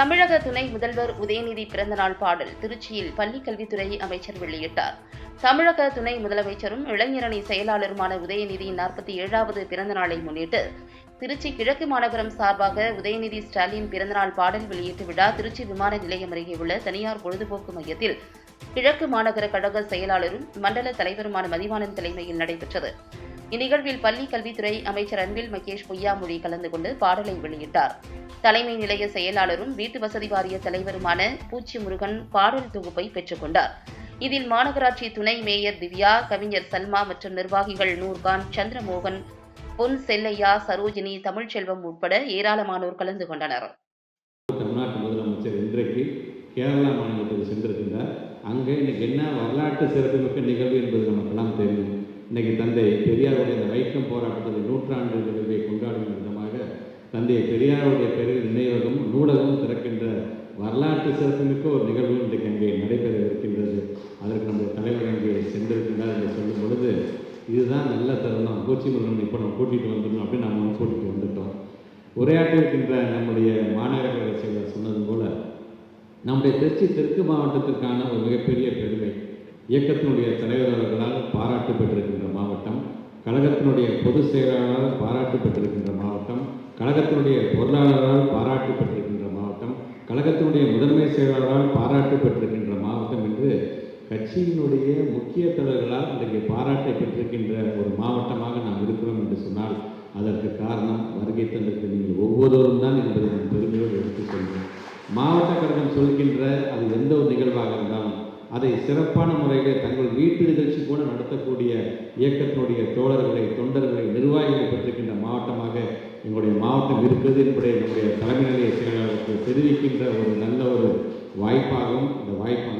தமிழக துணை முதல்வர் உதயநிதி பிறந்தநாள் பாடல் திருச்சியில் பள்ளிக்கல்வித்துறை அமைச்சர் வெளியிட்டார். தமிழக துணை முதலமைச்சரும் இளைஞரணி செயலாளருமான உதயநிதியின் நாற்பத்தி ஏழாவது பிறந்தநாளை முன்னிட்டு திருச்சி கிழக்கு மாநகரம் சார்பாக உதயநிதி ஸ்டாலின் பிறந்தநாள் பாடல் வெளியீட்டு விழா திருச்சி விமான நிலையம் அருகே உள்ள தனியார் பொழுதுபோக்கு மையத்தில் கிழக்கு மாநகர கழக செயலாளரும் மண்டல தலைவருமான மதிவாணன் தலைமையில் நடைபெற்றது. இந்நிகழ்வில் பள்ளி கல்வித்துறை அமைச்சர் அன்பில் மகேஷ் பொய்யாமொழி கலந்து கொண்டு பாடலை வெளியிட்டார். தலைமை நிலைய செயலாளரும் வீட்டு வசதி வாரிய தலைவருமான பூச்சி முருகன் பாடல் தொகுப்பை பெற்றுக்கொண்டார். இதில் மாநகராட்சி துணை மேயர் திவ்யா கவிஞர் சல்மா மற்றும் நிர்வாகிகள் நூர்கான் சந்திரமோகன் பொன் செல்லையா சரோஜினி தமிழ்ச்செல்வம் உட்பட ஏராளமானோர் கலந்து கொண்டனர். தமிழ்நாட்டு முதலமைச்சர் இன்றைக்கு கேரளா மாநிலத்துக்கு சென்றிருக்கின்றார். அங்கே இன்னைக்கு என்ன வரலாற்று சிறப்புமிக்க நிகழ்வு என்பது நமக்கெல்லாம் தெரியும். இன்னைக்கு தந்தை பெரியாருடைய வைக்கம் போராட்டத்தில் நூற்றாண்டு நிகழ்வை கொண்டாடும் விதமாக தந்தை பெரியாருடைய பெரிய நினைவகம் நூலகம் திறக்கின்ற வரலாற்று சிறப்புமிக்க ஒரு நிகழ்வு இன்றைக்கு அங்கே நடைபெற இருக்கின்றது அதற்கு நம்முடைய தலைவர் அங்கே சென்றிருக்கின்றார் என்று சொல்லும் பொழுது இதுதான் நல்ல தருணம். கோச்சி முருகன் இப்போ நம்ம கூட்டிகிட்டு வந்துடணும் அப்படின்னு நம்ம கூட்டிகிட்டு வந்துட்டோம். உரையாற்றிருக்கின்ற நம்முடைய மாநகர செயலர் சொன்னது போல நம்முடைய திருச்சி தெற்கு மாவட்டத்திற்கான ஒரு மிகப்பெரிய பெருமை இயக்கத்தினுடைய தலைவர் அவர்களால் பாராட்டு பெற்றிருக்கின்ற மாவட்டம் கழகத்தினுடைய பொதுச் செயலாளர் பாராட்டு பெற்றிருக்கின்ற மாவட்டம் கழகத்தினுடைய பொருளாளரால் பாராட்டு பெற்றிருக்கின்ற மாவட்டம் கழகத்தினுடைய முதன்மை செயலாளரால் பாராட்டு பெற்றிருக்கின்ற மாவட்டம் என்று கட்சியினுடைய முக்கிய தலைவர்களால் இன்றைக்கு பாராட்டை பெற்றிருக்கின்ற ஒரு மாவட்டமாக நாம் இருக்கிறோம் என்று சொன்னால் அதற்கு காரணம் வருகை தந்திருக்க நீங்கள் ஒவ்வொருவரும் தான் என்பதை நான் பெருமையோடு எடுத்துக் கொள்கிறேன். மாவட்ட கழகம் சொல்கின்ற அது எந்த ஒரு நிகழ்வாக இருந்தாலும் அதை சிறப்பான முறையில் தங்கள் வீட்டு நிகழ்ச்சி கூட நடத்தக்கூடிய இயக்கத்தினுடைய தோழர்களை தொண்டர்களை நிர்வாகிகளை பெற்றிருக்கின்ற மாவட்டமாக எங்களுடைய மாவட்டம் இருக்கிறது. என்பதை என்னுடைய தலைமை நிலைய செயலாளருக்கு தெரிவிக்கின்ற ஒரு நல்ல ஒரு வாய்ப்பாகவும் இந்த வாய்ப்பாக